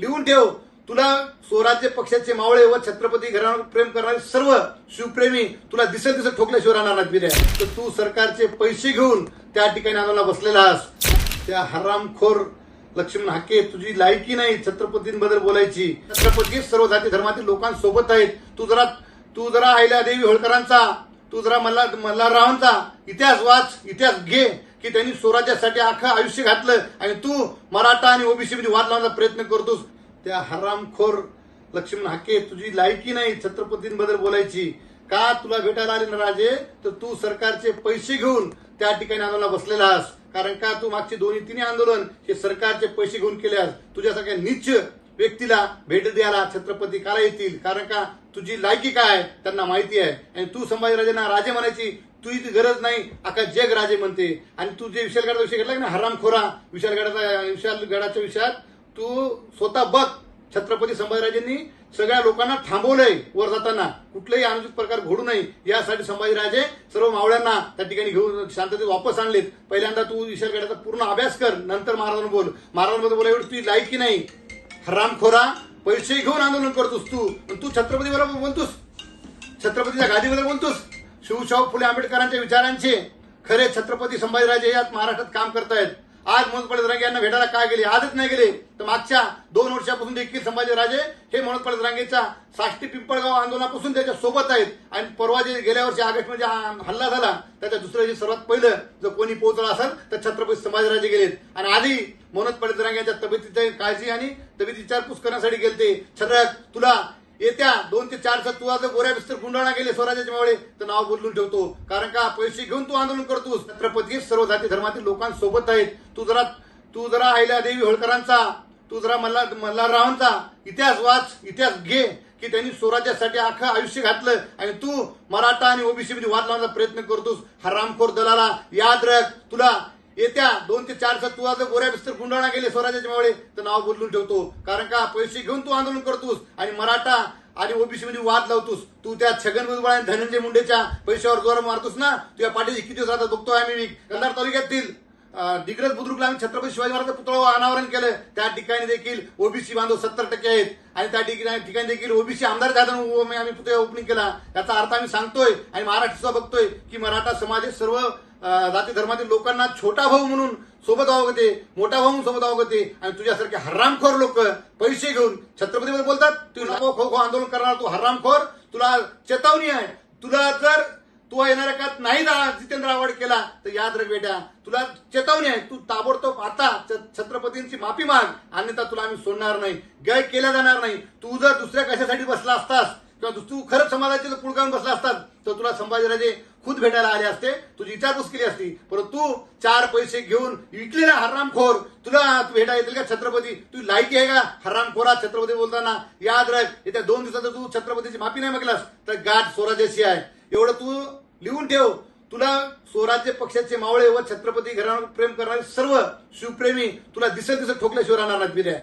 लिहून ठेव. तुला स्वराज्य पक्षाचे मावळे व छत्रपती घरावर प्रेम करणारे सर्व शिवप्रेमी तुला दिसत दिसत ठोकल्याशिवाय राहणार नाहीत बिर्या. तर तू सरकारचे पैसे घेऊन त्या ठिकाणी आम्हाला बसलेला आहेस. त्या हरामखोर लक्ष्मण हाके तुझी लायकी नाही छत्रपतींबद्दल बोलायची. छत्रपती सर्व जाती धर्मातील लोकांसोबत आहेत. तू जरा तू जरा अहिल्यादेवी होळकरांचा तू जरा मल्ला मल्हाररावांचा इतिहास वाच इतिहास घे. की त्यांनी स्वराज्यासाठी अख्खं आयुष्य घातलं आणि तू मराठा आणि ओबीसी मध्ये वाद लावण्याचा प्रयत्न करतोस. त्या हरामखोर लक्ष्मण हाके तुझी लायकी नाही छत्रपतींबद्दल बोलायची. का तुला भेटायला आले ना राजे तर तू सरकारचे पैसे घेऊन त्या ठिकाणी आंदोलनाला बसलेला आहेस. कारण का तू मागचे दोन्ही तिन्ही आंदोलन हे सरकारचे पैसे घेऊन केले आहेस? तुझ्यासारख्या नीच व्यक्तीला भेट द्यायला छत्रपती काला येतील. कारण का तुझी लायकी काय आहे? त्यांना माहिती आहे. आणि तू संभाजीराजेंना राजे म्हणायची तुझी गरज नाही. आका जग राजे म्हणते. आणि तू जे विशालगडाचा विषय घेतला की ना हरामखोरा विशालगडाचा विशालगडाच्या विषयात तू स्वतः बघ छत्रपती संभाजीराजेंनी सगळ्या लोकांना थांबवलंय वर जाताना. कुठलेही अनुचित प्रकार घडू नये. यासाठी संभाजीराजे सर्व मावळ्यांना त्या ठिकाणी घेऊन शांततेत वापस आणलेत. पहिल्यांदा तू विशालगडाचा पूर्ण अभ्यास कर. नंतर महाराजांना बोल. महाराजांमध्ये बोला एवढी तुझी लायकी नाही? हरामखोरा पैसे घेऊन आंदोलन करतोस तू. पण तू छत्रपती बरोबर बोलतोस. छत्रपतीच्या गादीबद्दल बोलतोस. शिवशाहू फुले आंबेडकरांच्या विचारांचे खरे छत्रपती संभाजीराजे यात महाराष्ट्रात काम करतायत. आज मनोज पडदरांगे यांना भेटायला काय गेले? आजच नाही गेले. तर मागच्या दोन वर्षापासून देखील संभाजीराजे हे मनोज पडदरांगेच्या साष्टी पिंपळगाव आंदोलनापासून त्याच्या सोबत आहेत. आणि परवा जे गेल्या वर्षी ऑगस्टमध्ये हल्ला झाला त्याच्या दुसऱ्या दिवशी सर्वात पहिलं जर कोणी पोहोचला असेल तर छत्रपती संभाजीराजे गेलेत. आणि आधी मनोज पाटील रांगेच्या तब्येतीची काळजी आणि तब्येत विचारपूस करण्यासाठी गेले ते छत्रक तुला येत्या दोन ते चार दिवसात जर गोऱ्या बिस्तर गुंडाळा गेले स्वराज्याच्या मावळे तर नाव बदलून ठेवतो. कारण का पैसे घेऊन तू आंदोलन करतोस. छत्रपती सर्व जाती धर्मातील लोकांसोबत आहेत. तू जरा तू जरा अहिल्यादेवी होळकरांचा तू जरा मल्ला मल्हाररावांचा इतिहास वाच इतिहास घे की त्यांनी स्वराज्यासाठी अख्खं आयुष्य घातलं. आणि तू मराठा आणि ओबीसी मध्ये वाद लावण्याचा प्रयत्न करतोस. हरामखोर दलाला याद रख. तुला येत्या दोन ते चार सात तुला जर गोऱ्या बिस्तर गुंडाळा गेले स्वराज्याच्या मावळे तर नाव बदलून ठेवतो. कारण का पैसे घेऊन तू आंदोलन करतोस आणि मराठा आणि ओबीसी मध्ये वाद लावतोस. तू त्या छगन भुजबळ आणि धनंजय मुंडेच्या पैशावर जोर मारतोस ना? तुझ्या पाठीची किती दिवस आता बघतोय आम्ही. कंधार तालुक्यातील दिग्रज बुद्रुकला आम्ही छत्रपती शिवाजी महाराज पुतळा अनावरण केलं. त्या ठिकाणी देखील ओबीसी बांधव सत्तर टक्के आहेत. आणि त्या ठिकाणी देखील ओबीसी आमदार जाधव आम्ही पुतळा ओपनिंग केला. याचा अर्थ आम्ही सांगतोय आणि महाराष्ट्र बघतोय की मराठा समाज सर्व जाती धर्मातील लोकांना छोटा भाऊ म्हणून सोबत अवगते मोठा भाऊ म्हणून सोबत अवगते आणि तुझ्यासारखे हरामखोर लोक पैसे घेऊन छत्रपतीमध्ये बोलतात तू खो खो आंदोलन करणार तू हरामखोर तुला चेतावणी आहे. तुला जर तू येणाऱ्या काळात नाही दा- जितेंद्र आवड केला तर याद रख बेटा. तुला चेतावणी आहे तू ताबडतोब आता छत्रपतींची माफी माग अन्यथा तुला आम्ही सोडणार नाही. गय केला जाणार नाही. तू जर दुसऱ्या कशासाठी बसला असतास किंवा तू खरंच समाजाचे जर पुळकावून बसला असतात तर तुला संभाजीराजे खुद भेटायला आले असते तुझी विचारपूस केली असती. परंतु तू चार पैसे घेऊन विकलेला हरामखोर तुला तू भेटा येतील का छत्रपती? तू लायकी आहे का? हरामखोरा छत्रपती बोलताना याद राख. येत्या दोन दिवसात तू छत्रपतीची माफी नाही मागलास तर गाठ स्वराज्याची आहे. एवढं तू लिहून ठेव. तुला स्वराज्य पक्षाचे मावळे व छत्रपती घरावर प्रेम करणारे सर्व शिवप्रेमी तुला दिसत दिसत ठोकल्याशिवाय राहणार नाहीत बिर्या